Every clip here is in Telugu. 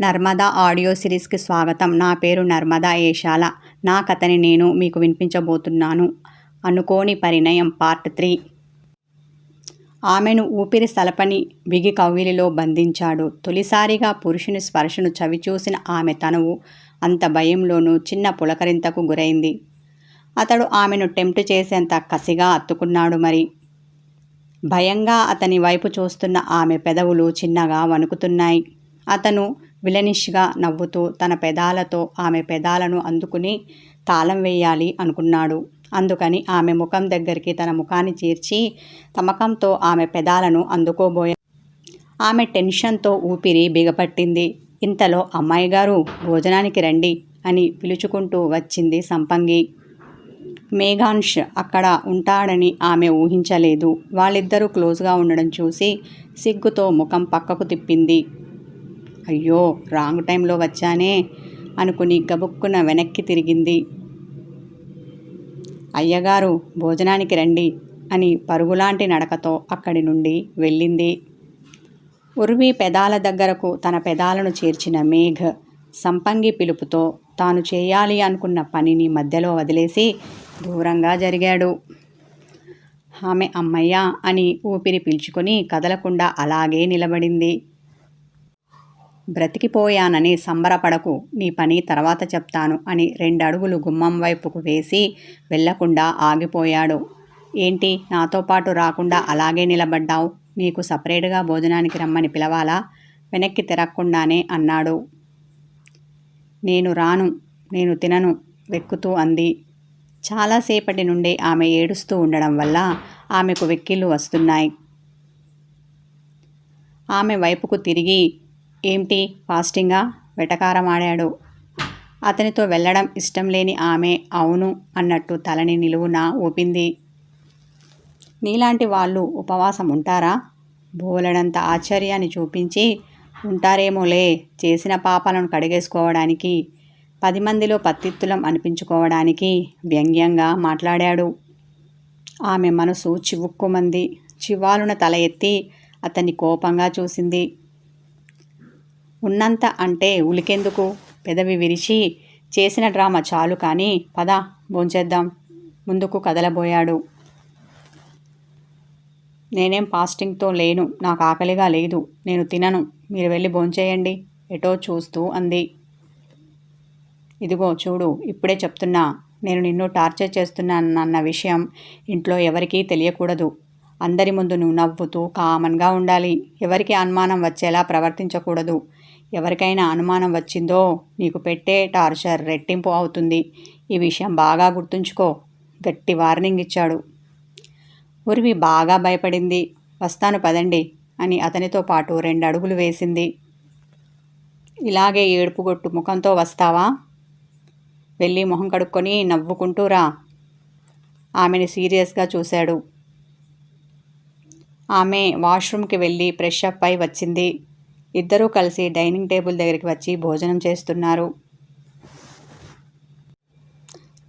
నర్మదా ఆడియో సిరీస్కి స్వాగతం. నా పేరు నర్మదా ఏషాల. నా కథని నేను మీకు వినిపించబోతున్నాను. అనుకోని పరిణయం పార్ట్ త్రీ. ఆమెను ఊపిరి సలపని బిగి కవ్విలిలో బంధించాడు. తొలిసారిగా పురుషుని స్పర్శను చవిచూసిన ఆమె తనువు అంత భయంలోనూ చిన్న పులకరింతకు గురైంది. అతడు ఆమెను టెంప్ట్ చేసేంత కసిగా అత్తుకున్నాడు మరి. భయంగా అతని వైపు చూస్తున్న ఆమె పెదవులు చిన్నగా వణుకుతున్నాయి. అతను విలనిష్గా నవ్వుతూ తన పెదాలతో ఆమె పెదాలను అందుకుని తాళం వేయాలి అనుకున్నాడు. అందుకని ఆమె ముఖం దగ్గరికి తన ముఖాన్ని చేర్చి తమకంతో ఆమె పెదాలను అందుకోబోయా ఆమె టెన్షన్తో ఊపిరి బిగపట్టింది. ఇంతలో అమ్మాయి గారు భోజనానికి రండి అని పిలుచుకుంటూ వచ్చింది సంపంగి. మేఘాన్ష్ అక్కడ ఉంటాడని ఆమె ఊహించలేదు. వాళ్ళిద్దరూ క్లోజ్గా ఉండడం చూసి సిగ్గుతో ముఖం పక్కకు తిప్పింది. అయ్యో రాంగ్ టైంలో వచ్చానే అనుకుని గబుక్కున వెనక్కి తిరిగింది. అయ్యగారు భోజనానికి రండి అని పరుగులాంటి నడకతో అక్కడి నుండి వెళ్ళింది. ఉర్వి పెదాల దగ్గరకు తన పెదాలను చేర్చిన మేఘ్ సంపంగి పిలుపుతో తాను చేయాలి అనుకున్న పనిని మధ్యలో వదిలేసి దూరంగా జరిగాడు. ఆమె అమ్మయ్య అని ఊపిరి పీల్చుకొని కదలకుండా అలాగే నిలబడింది. బ్రతికిపోయానని సంబరపడకు నీ పని తర్వాత చెప్తాను అని రెండు అడుగులు గుమ్మం వైపుకు వేసి వెళ్ళకుండా ఆగిపోయాడు. ఏంటి? నాతో పాటు రాకుండా అలాగే నిలబడ్డావు? నీకు సపరేట్గా భోజనానికి రమ్మని పిలవాలా? వెనక్కి తిరగకుండానే అన్నాడు. నేను రాను నేను తినను వెక్కుతూ అంది. చాలాసేపటి నుండి ఆమె ఏడుస్తూ ఉండడం వల్ల ఆమెకు వెక్కిళ్ళు వస్తున్నాయి. ఆమె వైపుకు తిరిగి ఏమిటి? ఫాస్టింగా వెటకారమాడాడు. అతనితో వెళ్ళడం ఇష్టం లేని ఆమె అవును అన్నట్టు తలని నిలువున ఊపింది. నీలాంటి వాళ్ళు ఉపవాసం ఉంటారా బోలెడంత ఆశ్చర్యాన్ని చూపించి ఉంటారేమోలే చేసిన పాపాలను కడిగేసుకోవడానికి పది మందిలో పత్తిత్తులం అనిపించుకోవడానికి వ్యంగ్యంగా మాట్లాడాడు. ఆమె మనసు చివుక్కుమంది. చివాలున తల ఎత్తి అతన్ని కోపంగా చూసింది. ఉన్నంత అంటే ఉలికెందుకు? పెదవి విరిచి చేసిన డ్రామా చాలు కానీ పద భోంచేద్దాం. ముందుకు కదలబోయాడు. నేనేం ఫాస్టింగ్తో లేను నాకు ఆకలిగా లేదు. నేను తినను. మీరు వెళ్ళి భోంచేయండి. ఎటో చూస్తూ అంది. ఇదిగో చూడు ఇప్పుడే చెప్తున్నా. నేను నిన్ను టార్చర్ చేస్తున్నానన్న విషయం ఇంట్లో ఎవరికీ తెలియకూడదు. అందరి ముందు నువ్వు నవ్వుతూ కామన్గా ఉండాలి. ఎవరికి అనుమానం వచ్చేలా ప్రవర్తించకూడదు. ఎవరికైనా అనుమానం వచ్చిందో నీకు పెట్టే టార్చర్ రెట్టింపు అవుతుంది. ఈ విషయం బాగా గుర్తుంచుకో. గట్టి వార్నింగ్ ఇచ్చాడు. ఉరివి బాగా భయపడింది. వస్తాను పదండి అని అతనితో పాటు రెండు అడుగులు వేసింది. ఇలాగే ఏడుపుగొట్టు ముఖంతో వస్తావా? వెళ్ళి మొహం కడుక్కొని నవ్వుకుంటూ రా. ఆమెని సీరియస్గా చూశాడు. ఆమె వాష్రూమ్కి వెళ్ళి ఫ్రెష్ అప్ అయి వచ్చింది. ఇద్దరూ కలిసి డైనింగ్ టేబుల్ దగ్గరికి వచ్చి భోజనం చేస్తున్నారు.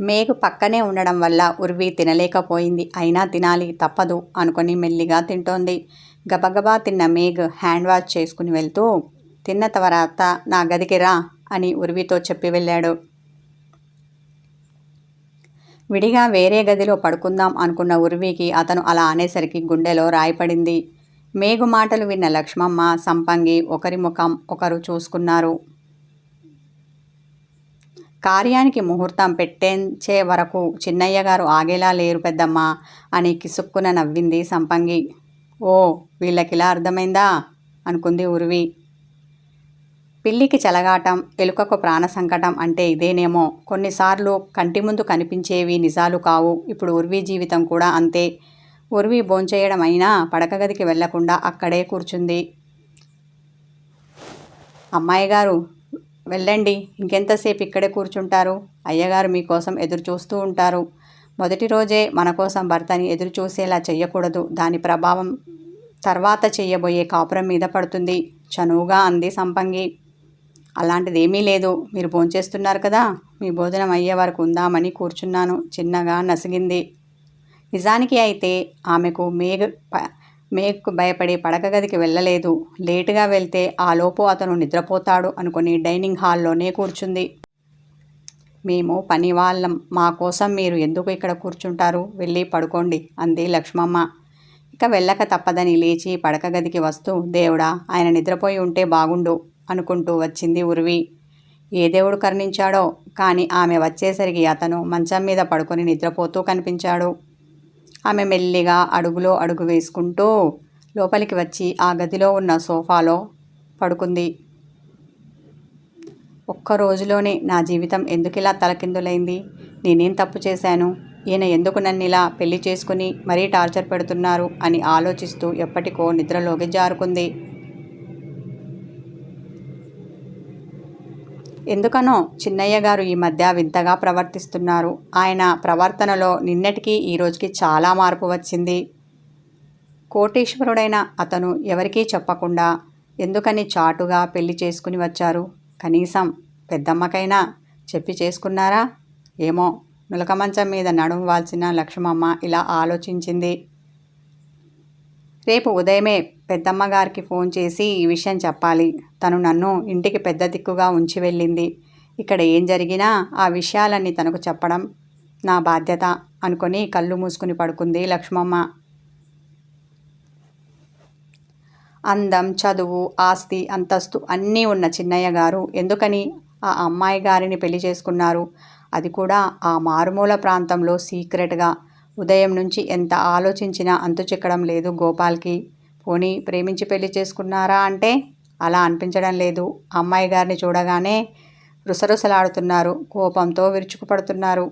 మేఘు పక్కనే ఉండడం వల్ల ఉర్వి తినలేకపోయింది. అయినా తినాలి తప్పదు అనుకొని మెల్లిగా తింటోంది. గబగబా తిన్న మేఘ్ హ్యాండ్ వాష్ చేసుకుని వెళ్తూ తిన్న తర్వాత నా గదికి రా అని ఉర్వితో చెప్పి వెళ్ళాడు. విడిగా వేరే గదిలో పడుకుందాం అనుకున్న ఉర్వీకి అతను అలా అనేసరికి గుండెలో రాయపడింది. మేఘమాటలు విన్న లక్ష్మమ్మ సంపంగి ఒకరి ముఖం ఒకరు చూసుకున్నారు. కార్యానికి ముహూర్తం పెట్టేంచే వరకు చిన్నయ్య గారు ఆగేలా లేరు పెద్దమ్మ అని కిసుక్కున నవ్వింది సంపంగి. ఓ వీళ్ళకిలా అర్థమైందా? అనుకుంది ఉరివి. పిల్లికి చెలగాటం ఎలుకకు ప్రాణ సంకటం అంటే ఇదేనేమో. కొన్నిసార్లు కంటి ముందు కనిపించేవి నిజాలు కావు. ఇప్పుడు ఉర్వి జీవితం కూడా అంతే. ఉరివి భోంచేయడం అయినా పడక గదికి వెళ్ళకుండా అక్కడే కూర్చుంది. అమ్మాయి గారు వెళ్ళండి ఇంకెంతసేపు ఇక్కడే కూర్చుంటారు? అయ్యగారు మీకోసం ఎదురు చూస్తూ ఉంటారు. మొదటి రోజే మన కోసం భర్తని ఎదురు చూసేలా చేయకూడదు దాని ప్రభావం తర్వాత చేయబోయే కాపురం మీద పడుతుంది. చనువుగా అంది సంపంగి. అలాంటిది ఏమీ లేదు. మీరు భోంచేస్తున్నారు కదా? మీ భోజనం అయ్యే వరకు ఉందామని కూర్చున్నాను. చిన్నగా నసిగింది. నిజానికి అయితే ఆమెకు మేఘ మేఘకు భయపడి పడక గదికి వెళ్ళలేదు. లేటుగా వెళ్తే ఆలోపు అతను నిద్రపోతాడు అనుకుని డైనింగ్ హాల్లోనే కూర్చుంది. మేము పని వాళ్ళం. మా కోసం మీరు ఎందుకు ఇక్కడ కూర్చుంటారు? వెళ్ళి పడుకోండి అంది లక్ష్మమ్మ. ఇక వెళ్ళక తప్పదని లేచి పడక గదికి వస్తూ దేవుడా ఆయన నిద్రపోయి ఉంటే బాగుండు అనుకుంటూ వచ్చింది ఉరివి. ఏ దేవుడు కరుణించాడో? కానీ ఆమె వచ్చేసరికి అతను మంచం మీద పడుకొని నిద్రపోతూ కనిపించాడు. ఆమె మెల్లిగా అడుగులో అడుగు వేసుకుంటూ లోపలికి వచ్చి ఆ గదిలో ఉన్న సోఫాలో పడుకుంది. ఒక్క రోజులోనే నా జీవితం ఎందుకు ఇలా తలకిందులైంది? నేనేం తప్పు చేశాను? ఈయన ఎందుకు నన్ను ఇలా పెళ్ళి చేసుకుని మరీ టార్చర్ పెడుతున్నారు అని ఆలోచిస్తూ ఎప్పటికో నిద్రలోకి జారుకుంది. ఎందుకనో చిన్నయ్య గారు ఈ మధ్య వింతగా ప్రవర్తిస్తున్నారు. ఆయన ప్రవర్తనలో నిన్నటికి ఈ రోజుకి చాలా మార్పు వచ్చింది. కోటీశ్వరుడైన అతను ఎవరికీ చెప్పకుండా ఎందుకని చాటుగా పెళ్ళి చేసుకుని వచ్చారు? కనీసం పెద్దమ్మకైనా చెప్పి చేసుకున్నారా? ఏమో నులక మంచం మీద నడవవాల్సిన లక్ష్మమ్మ ఇలా ఆలోచించింది. రేపు ఉదయమే పెద్దమ్మగారికి ఫోన్ చేసి ఈ విషయం చెప్పాలి. తను నన్ను ఇంటికి పెద్ద దిక్కుగా ఉంచి వెళ్ళింది. ఇక్కడ ఏం జరిగినా ఆ విషయాలన్నీ తనకు చెప్పడం నా బాధ్యత అనుకొని కళ్ళు మూసుకుని పడుకుంది లక్ష్మమ్మ. అందం చదువు ఆస్తి అంతస్తు అన్నీ ఉన్న చిన్నయ్య గారు ఎందుకని ఆ అమ్మాయి గారిని పెళ్ళి చేసుకున్నారు? అది కూడా ఆ మారుమూల ప్రాంతంలో సీక్రెట్గా ఉదయం నుంచి ఎంత ఆలోచించినా అంతు చిక్కడం లేదు గోపాల్కి. పోనీ ప్రేమించి పెళ్ళి చేసుకున్నారా అంటే? అలా అనిపించడం లేదు. అమ్మాయి గారిని చూడగానే రుసరుసలాడుతున్నారు. కోపంతో విరుచుకుపడుతున్నారు.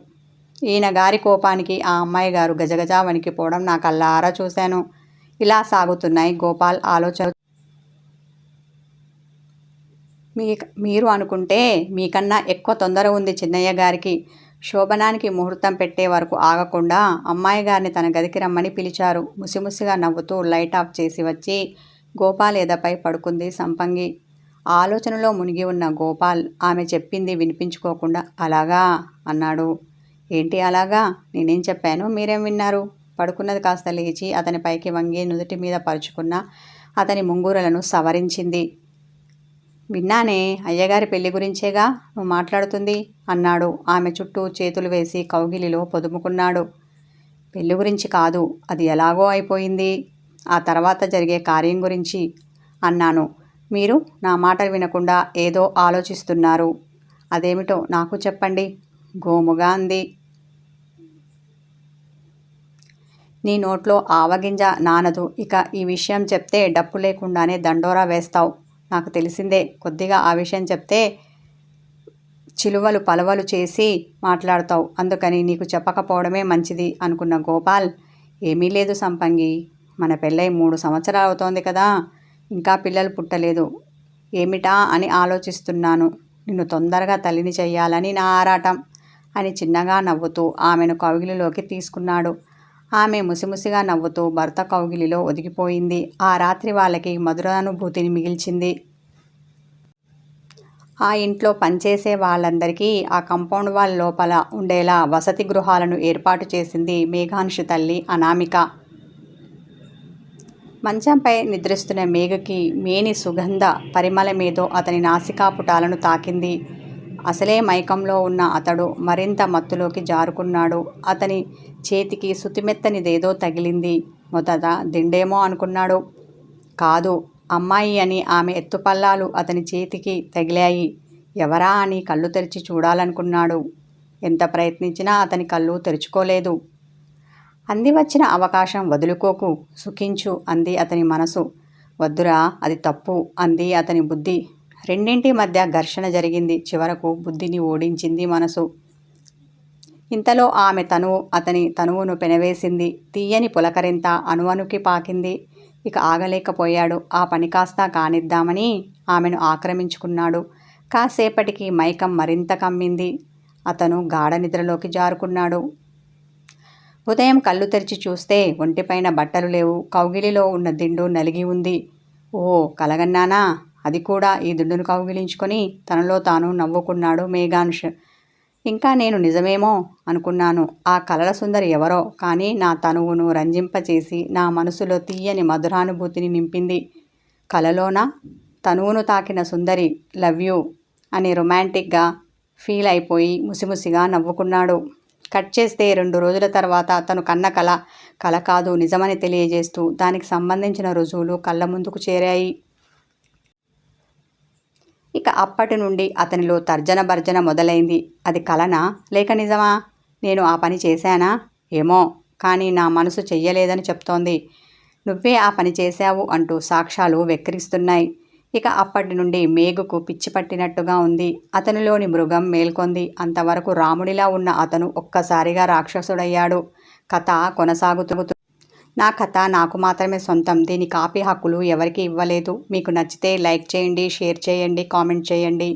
ఈయన గారి కోపానికి ఆ అమ్మాయి గారు గజగజా వణికిపోవడం నా అల్లారా చూశాను. ఇలా సాగుతున్నాయి గోపాల్ ఆలోచన. మీ మీరు అనుకుంటే మీకన్నా ఎక్కువ తొందర ఉంది చిన్నయ్య గారికి. శోభనానికి ముహూర్తం పెట్టే వరకు ఆగకుండా అమ్మాయి గారిని తన గదికి రమ్మని పిలిచారు. ముసిముసిగా నవ్వుతూ లైట్ ఆఫ్ చేసి వచ్చి గోపాల్ ఎదపై పడుకుంది సంపంగి ఆలోచనలో మునిగి ఉన్న గోపాల్ ఆమె చెప్పింది వినిపించుకోకుండా అలాగా అన్నాడు. ఏంటి అలాగా? నేనేం చెప్పాను? మీరేం విన్నారు పడుకున్నది కాస్త లేచి అతని పైకి వంగి నుదుటి మీద పరుచుకున్న అతని ముంగూరలను సవరించింది. విన్నానే అయ్యగారి పెళ్ళి గురించేగా నువ్వు మాట్లాడుతుంది? అన్నాడు. ఆమె చుట్టూ చేతులు వేసి కౌగిలిలో పొదుముకున్నాడు. పెళ్ళి గురించి కాదు అది ఎలాగో అయిపోయింది. ఆ తర్వాత జరిగే కార్యం గురించి అన్నాను. మీరు నా మాట వినకుండా ఏదో ఆలోచిస్తున్నారు. అదేమిటో నాకు చెప్పండి. గోముగా అంది. నీ నోట్లో ఆవగింజ నానదు. ఇక ఈ విషయం చెప్తే డప్పు లేకుండానే దండోరా వేస్తావు. నాకు తెలిసిందే. కొద్దిగా ఆ విషయం చెప్తే చిలువలు పలవలు చేసి మాట్లాడతావు. అందుకని నీకు చెప్పకపోవడమే మంచిది అనుకున్న గోపాల్. ఏమీ లేదు సంపంగి. మన పెళ్ళై మూడు సంవత్సరాలు అవుతోంది కదా. ఇంకా పిల్లలు పుట్టలేదు. ఏమిటా అని ఆలోచిస్తున్నాను. నిన్ను తొందరగా తల్లిని చెయ్యాలని నా ఆరాటం అని చిన్నగా నవ్వుతూ ఆమెను కౌగిలిలోకి తీసుకున్నాడు. ఆమె ముసిముసిగా నవ్వుతూ భర్త కౌగిలిలో ఒదిగిపోయింది. ఆ రాత్రి వాళ్ళకి మధురానుభూతిని మిగిల్చింది. ఆ ఇంట్లో పనిచేసే వాళ్ళందరికీ ఆ కంపౌండ్ వాల్ లోపల ఉండేలా వసతి గృహాలను ఏర్పాటు చేసింది మేఘాంశు తల్లి అనామిక. మంచంపై నిద్రిస్తున్న మేఘకి మేని సుగంధ పరిమళమేదో అతని నాసికాపుటాలను తాకింది. అసలే మైకంలో ఉన్న అతడు మరింత మత్తులోకి జారుకున్నాడు. అతని చేతికి సుతిమెత్తనిదేదో తగిలింది. మొదట దిండేమో అనుకున్నాడు. కాదు అమ్మాయి అని ఆమె ఎత్తుపల్లాలు అతని చేతికి తగిలాయి. ఎవరా అని కళ్ళు తెరిచి చూడాలనుకున్నాడు. ఎంత ప్రయత్నించినా అతని కళ్ళు తెరుచుకోలేదు. అంది వచ్చిన అవకాశం వదులుకోకు సుఖించు అంది అతని మనసు. వద్దురా అది తప్పు అంది అతని బుద్ధి. రెండింటి మధ్య ఘర్షణ జరిగింది. చివరకు బుద్ధిని ఓడించింది మనసు. ఇంతలో ఆమె తనువు అతని తనువును పెనవేసింది. తీయని పులకరింత అణువణుకి పాకింది. ఇక ఆగలేకపోయాడు. ఆ పని కాస్త కానిద్దామని ఆమెను ఆక్రమించుకున్నాడు. కాసేపటికి మైకం మరింత కమ్మింది. అతను గాఢ నిద్రలోకి జారుకున్నాడు. ఉదయం కళ్ళు తెరిచి చూస్తే ఒంటిపైన బట్టలు లేవు. కౌగిలిలో ఉన్న దిండు నలిగి ఉంది. ఓ కలగన్నానా? అది కూడా ఈ దుడ్డును కౌగిలించుకొని తనలో తాను నవ్వుకున్నాడు మేఘాన్ష్. ఇంకా నేను నిజమేమో అనుకున్నాను. ఆ కలల సుందరి ఎవరో కానీ నా తనువును రంజింపచేసి నా మనసులో తీయని మధురానుభూతిని నింపింది. కలలోన? తనువును తాకిన సుందరి లవ్ యూ అని రొమాంటిక్గా ఫీల్ అయిపోయి ముసిముసిగా నవ్వుకున్నాడు. కట్ చేస్తే రెండు రోజుల తర్వాత తను కన్న కళ కళ కాదు నిజమని తెలియజేస్తూ దానికి సంబంధించిన రుజువులు కళ్ళ ముందుకు చేరాయి. ఇక అప్పటి నుండి అతనిలో తర్జన భర్జన మొదలైంది. అది కలనా? లేక నిజమా? నేను ఆ పని చేశానా? ఏమో కానీ నా మనసు చెయ్యలేదని చెప్తోంది. నువ్వే ఆ పని చేశావు అంటూ సాక్ష్యాలు వెక్కిరిస్తున్నాయి. ఇక అప్పటి నుండి మేఘకు పిచ్చి పట్టినట్టుగా ఉంది. అతనిలోని మృగం మేల్కొంది. అంతవరకు రాముడిలా ఉన్న అతను ఒక్కసారిగా రాక్షసుడయ్యాడు. కథ కొనసాగుతూ నా కథ నాకు మాత్రమే సొంతం. దీని కాపీ హక్కులు ఎవరికి ఇవ్వలేదు. మీకు నచ్చితే లైక్ చేయండి షేర్ చేయండి కామెంట్ చేయండి.